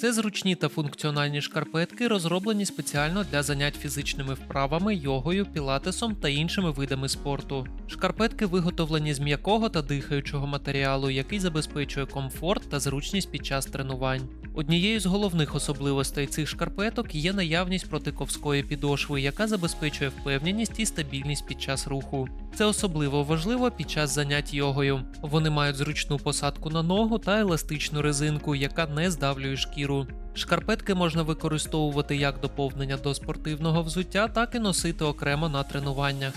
Це зручні та функціональні шкарпетки, розроблені спеціально для занять фізичними вправами, йогою, пілатесом та іншими видами спорту. Шкарпетки виготовлені з м'якого та дихаючого матеріалу, який забезпечує комфорт та зручність під час тренувань. Однією з головних особливостей цих шкарпеток є наявність протиковської підошви, яка забезпечує впевненість і стабільність під час руху. Це особливо важливо під час занять йогою. Вони мають зручну посадку на ногу та еластичну резинку, яка не здавлює шкіру. Шкарпетки можна використовувати як доповнення до спортивного взуття, так і носити окремо на тренуваннях.